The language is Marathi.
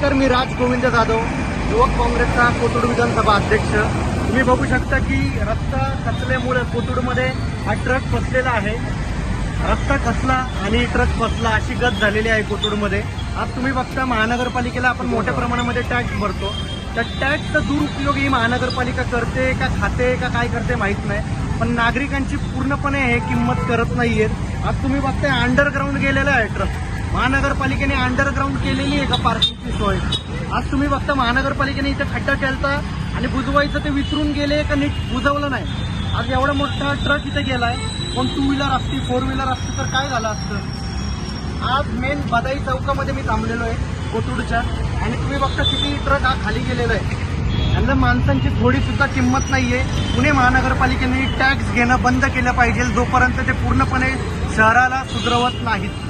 नमस्कार मी राज गोविंद जाधव युवक काँग्रेसचा कोथरूड विधानसभा अध्यक्ष. तुम्ही बघू शकता की रस्ता खचल्यामुळे कोथरूडमध्ये हा ट्रक फसलेला आहे. रस्ता खचला आणि ट्रक फसला अशी गत झालेली आहे कोथरूडमध्ये. आज तुम्ही बघता महानगरपालिकेला आपण मोठ्या प्रमाणामध्ये टॅक्स भरतो. त्या टॅक्सचा दुरुपयोग ही महानगरपालिका करते का खाते का काय करते माहीत नाही. पण नागरिकांची पूर्णपणे हे किंमत करत नाहीयेत. आज तुम्ही बघताय अंडरग्राऊंड गेलेलं आहे ट्रक. महानगरपालिकेने अंडरग्राऊंड केलेली आहे का पार्किंगची सोय? आज तुम्ही बघता महानगरपालिकेने इथे खड्डा केलता आणि बुजवायचं ते विसरून गेले का नीट बुजवलं नाही? आज एवढा मोठा ट्रक इथे गेलाय. पण टू व्हीलर असती फोर व्हीलर असती तर काय झालं असतं? आज मेन बदाई चौकामध्ये मी थांबलेलो आहे कोथरूडच्या. आणि तुम्ही बघता किती ट्रक हा खाली गेलेला आहे. यांना माणसांची थोडी सुद्धा किंमत नाहीये. पुणे महानगरपालिकेने टॅक्स घेणं बंद केलं पाहिजे जोपर्यंत ते पूर्णपणे शहराला सुधरवत नाहीत.